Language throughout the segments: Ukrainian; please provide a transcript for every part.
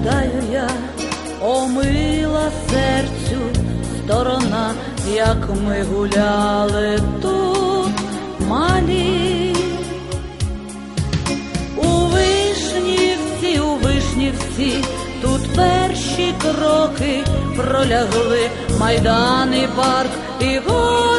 гадаю я, омила серцю сторона, як ми гуляли тут малі. У Вишні всі, у Вишні всі, тут перші кроки пролягли майдан і парк і гори.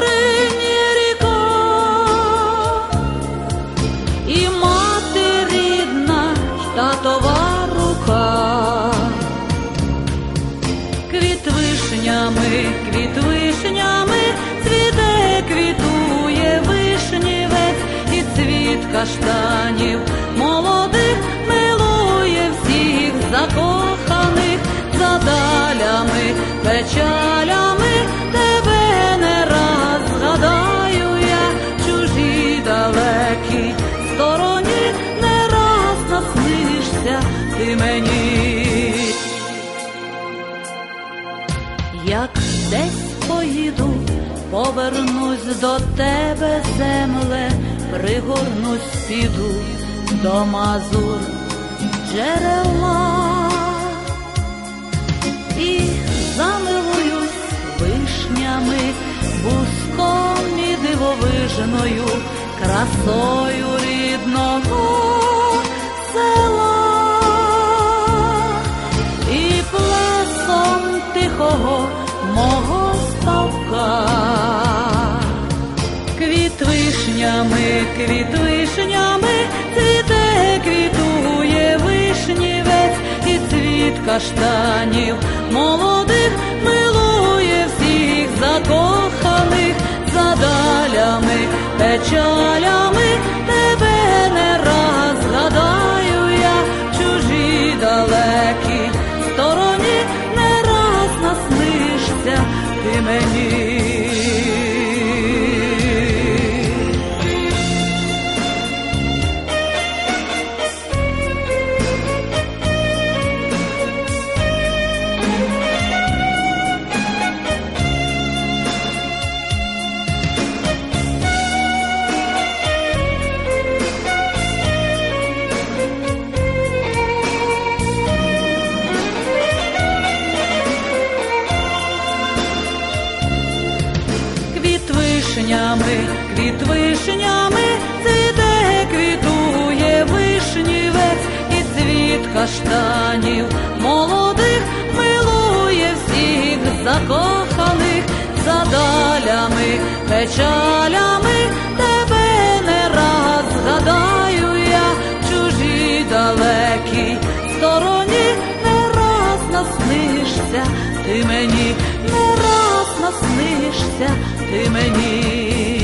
Каштанів молодих милує всіх закоханих за далями, печалями тебе не раз згадаю я чужі далекі стороні не раз наснишся ти мені. Як десь поїду, повернусь до тебе, земле, пригорнусь, піду до мазур джерела. І замилуюсь вишнями, буском і дивовижною красою рідного села. І плесом тихого мого вишнями, квіт вишнями, цвіте, квітує вишнівець і цвіт каштанів молодих милує всіх закоханих за далями, печалями. Тебе не раз згадаю я чужі далекі вишнями, квіт вишнями, цвіте, квітує вишнівець і цвіт каштанів. Молодих милує всіх закоханих за далями, печалями тебе не раз згадаю я. Чужі далекі стороні не раз наснишся ти мені, не раз Наснишся ти мені.